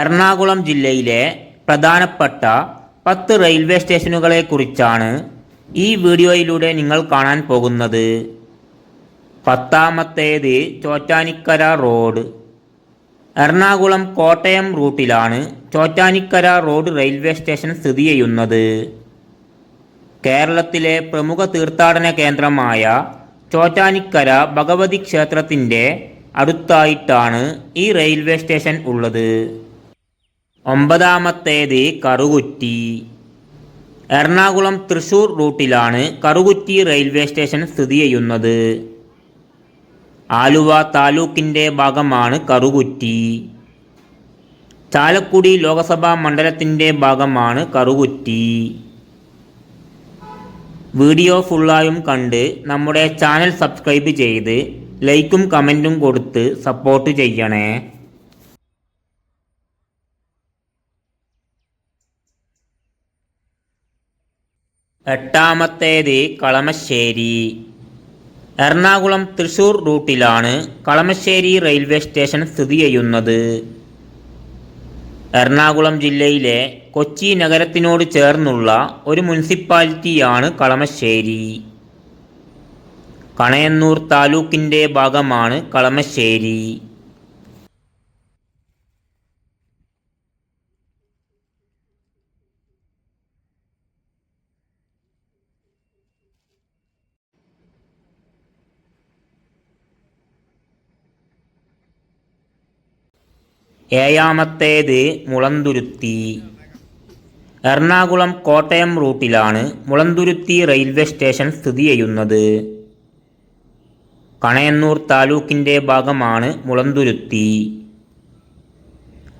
എറണാകുളം ജില്ലയിലെ പ്രധാനപ്പെട്ട പത്ത് റെയിൽവേ സ്റ്റേഷനുകളെക്കുറിച്ചാണ് ഈ വീഡിയോയിലൂടെ നിങ്ങൾ കാണാൻ പോകുന്നത്. പത്താമത്തേത് ചോറ്റാനിക്കര റോഡ്. എറണാകുളം കോട്ടയം റൂട്ടിലാണ് ചോറ്റാനിക്കര റോഡ് റെയിൽവേ സ്റ്റേഷൻ സ്ഥിതി ചെയ്യുന്നത്. കേരളത്തിലെ പ്രമുഖ തീർത്ഥാടന കേന്ദ്രമായ ചോറ്റാനിക്കര ഭഗവതി ക്ഷേത്രത്തിന്റെ അടുത്തായിട്ടാണ് ഈ റെയിൽവേ സ്റ്റേഷൻ ഉള്ളത്. ഒമ്പതാമത്തേത് കറുകുറ്റി. എറണാകുളം തൃശൂർ റൂട്ടിലാണ് കറുകുറ്റി റെയിൽവേ സ്റ്റേഷൻ സ്ഥിതി ചെയ്യുന്നത്. ആലുവ താലൂക്കിന്റെ ഭാഗമാണ് കറുകുറ്റി. ചാലക്കുടി ലോകസഭാ മണ്ഡലത്തിന്റെ ഭാഗമാണ് കറുകുറ്റി. വീഡിയോ ഫുള്ളായും കണ്ട് നമ്മുടെ ചാനൽ സബ്സ്ക്രൈബ് ചെയ്ത് ലൈക്കും കമന്റും കൊടുത്ത് സപ്പോർട്ട് ചെയ്യണേ. എട്ടാമത്തേത് കളമശ്ശേരി. എറണാകുളം തൃശൂർ റൂട്ടിലാണ് കളമശ്ശേരി റെയിൽവേ സ്റ്റേഷൻ സ്ഥിതി ചെയ്യുന്നത്. എറണാകുളം ജില്ലയിലെ കൊച്ചി നഗരത്തിനോട് ചേർന്നുള്ള ഒരു മുനിസിപ്പാലിറ്റിയാണ് കളമശ്ശേരി. കണയന്നൂർ താലൂക്കിന്റെ ഭാഗമാണ് കളമശ്ശേരി. ഏഴാമത്തേത് മുളന്തുരുത്തി. എറണാകുളം കോട്ടയം റൂട്ടിലാണ് മുളന്തുരുത്തി റെയിൽവേ സ്റ്റേഷൻ സ്ഥിതി ചെയ്യുന്നത്. കണയന്നൂർ താലൂക്കിന്റെ ഭാഗമാണ് മുളന്തുരുത്തി.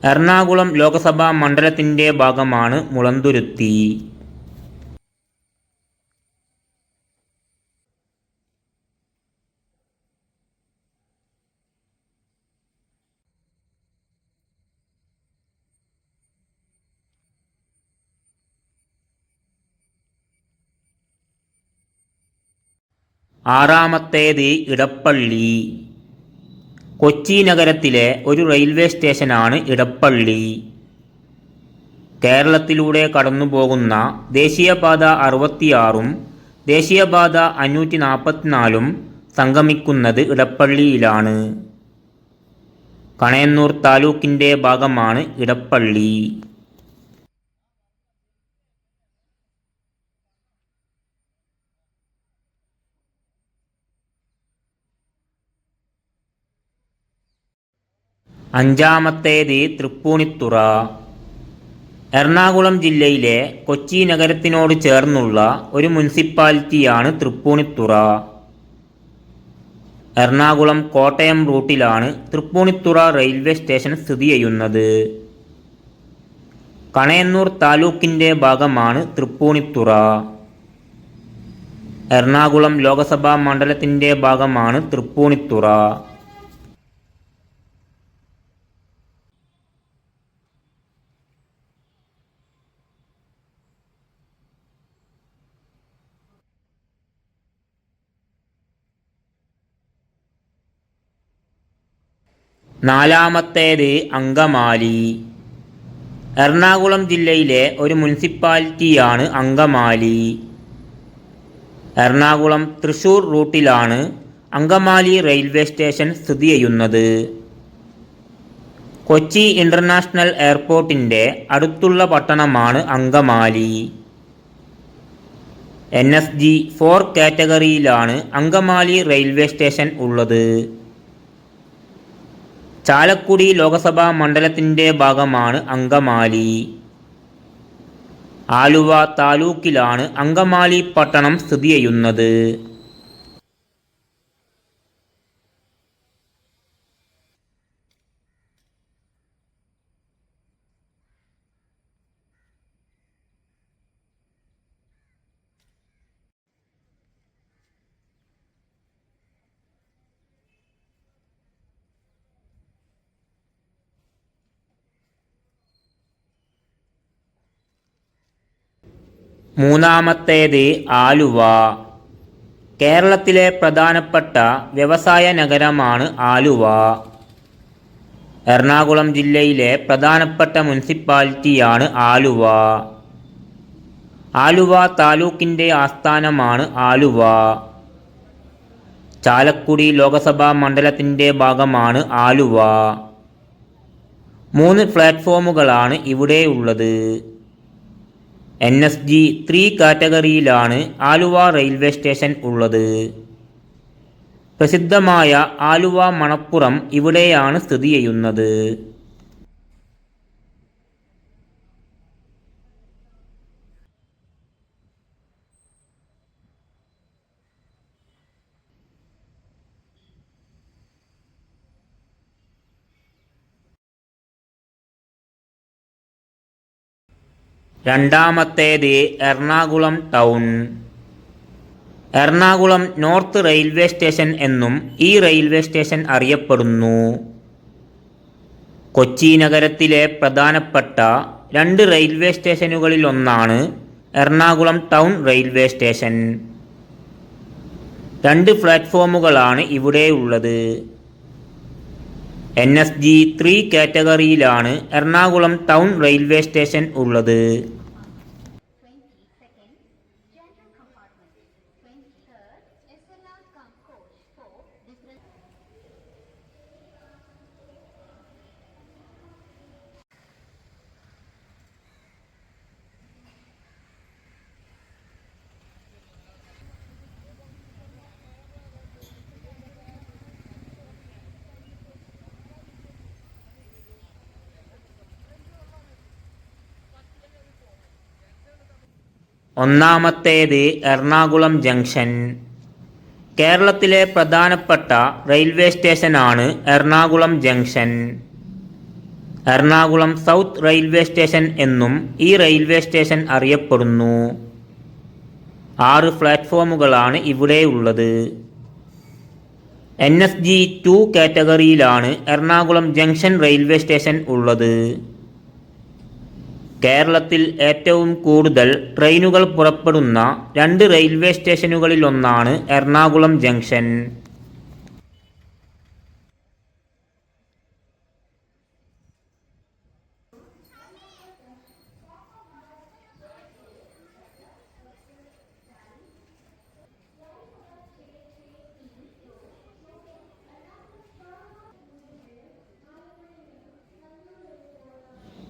എറണാകുളം ലോക്സഭാ മണ്ഡലത്തിന്റെ ഭാഗമാണ് മുളന്തുരുത്തി. ആറാമത്തേത് ഇടപ്പള്ളി. കൊച്ചി നഗരത്തിലെ ഒരു റെയിൽവേ സ്റ്റേഷനാണ് ഇടപ്പള്ളി. കേരളത്തിലൂടെ കടന്നുപോകുന്ന ദേശീയപാത അറുപത്തിയാറും ദേശീയപാത അഞ്ഞൂറ്റി നാൽപ്പത്തിനാലും സംഗമിക്കുന്നത് ഇടപ്പള്ളിയിലാണ്. കണയന്നൂർ താലൂക്കിന്റെ ഭാഗമാണ് ഇടപ്പള്ളി. അഞ്ചാമത്തേത് തൃപ്പൂണിത്തുറ. എറണാകുളം ജില്ലയിലെ കൊച്ചി നഗരത്തിനോട് ചേർന്നുള്ള ഒരു മുനിസിപ്പാലിറ്റിയാണ് തൃപ്പൂണിത്തുറ. എറണാകുളം കോട്ടയം റൂട്ടിലാണ് തൃപ്പൂണിത്തുറ റെയിൽവേ സ്റ്റേഷൻ സ്ഥിതി ചെയ്യുന്നത്. കണയന്നൂർ താലൂക്കിന്റെ ഭാഗമാണ് തൃപ്പൂണിത്തുറ. എറണാകുളം ലോകസഭാ മണ്ഡലത്തിന്റെ ഭാഗമാണ് തൃപ്പൂണിത്തുറ. നാലാമത്തേത് അങ്കമാലി. എറണാകുളം ജില്ലയിലെ ഒരു മുനിസിപ്പാലിറ്റിയാണ് അങ്കമാലി. എറണാകുളം തൃശൂർ റൂട്ടിലാണ് അങ്കമാലി റെയിൽവേ സ്റ്റേഷൻ സ്ഥിതി ചെയ്യുന്നത്. കൊച്ചി ഇന്റർനാഷണൽ എയർപോർട്ടിന്റെ അടുത്തുള്ള പട്ടണമാണ് Angamaly. N S G four കാറ്റഗറിയിലാണ് Angamaly railway station ഉള്ളത്. ചാലക്കുടി ലോകസഭാ മണ്ഡലത്തിന്റെ ഭാഗമാണ് അങ്കമാലി. ആലുവ താലൂക്കിലാണ് അങ്കമാലി പട്ടണം സ്ഥിതി ചെയ്യുന്നത്. മൂന്നാമത്തേത് ആലുവ. കേരളത്തിലെ പ്രധാനപ്പെട്ട വ്യവസായ നഗരമാണ് ആലുവ. എറണാകുളം ജില്ലയിലെ പ്രധാനപ്പെട്ട മുനിസിപ്പാലിറ്റിയാണ് ആലുവ. ആലുവ താലൂക്കിന്റെ ആസ്ഥാനമാണ് ആലുവ. ചാലക്കുടി ലോകസഭാ മണ്ഡലത്തിന്റെ ഭാഗമാണ് ആലുവ. മൂന്ന് പ്ലാറ്റ്ഫോമുകളാണ് ഇവിടെയുള്ളത് എൻ എസ് ജി ത്രീ കാറ്റഗറിയിലാണ് ആലുവ റെയിൽവേ സ്റ്റേഷൻ ഉള്ളത്. പ്രസിദ്ധമായ ആലുവ മണപ്പുറം ഇവിടെയാണ് സ്ഥിതി ചെയ്യുന്നത്. രണ്ടാമത്തേത് Ernakulam town. Ernakulam north railway station എന്നും ഈ റെയിൽവേ സ്റ്റേഷൻ അറിയപ്പെടുന്നു. കൊച്ചി നഗരത്തിലെ പ്രധാനപ്പെട്ട രണ്ട് റെയിൽവേ സ്റ്റേഷനുകളിൽ ഒന്നാണ് എറണാകുളം ടൗൺ റെയിൽവേ സ്റ്റേഷൻ. രണ്ട് പ്ലാറ്റ്ഫോമുകളാണ് ഇവിടെയുള്ളത് എൻ എസ് ജി ത്രീ കാറ്റഗറിയിലാണ് എറണാകുളം ടൗൺ റെയിൽവേ സ്റ്റേഷൻ ഉള്ളത്. ഒന്നാമത്തേത് എറണാകുളം ജംഗ്ഷൻ. കേരളത്തിലെ പ്രധാനപ്പെട്ട റെയിൽവേ സ്റ്റേഷനാണ് Ernakulam junction. Ernakulam south railway station എന്നും ഈ റെയിൽവേ സ്റ്റേഷൻ അറിയപ്പെടുന്നു. ആറ് പ്ലാറ്റ്ഫോമുകളാണ് ഇവിടെയുള്ളത് എൻ എസ് ജി ടു കാറ്റഗറിയിലാണ് എറണാകുളം ജംഗ്ഷൻ റെയിൽവേ സ്റ്റേഷൻ ഉള്ളത്. കേരളത്തിൽ ഏറ്റവും കൂടുതൽ ട്രെയിനുകൾ പുറപ്പെടുന്ന രണ്ട് റെയിൽവേ സ്റ്റേഷനുകളിലൊന്നാണ് എറണാകുളം ജംഗ്ഷൻ.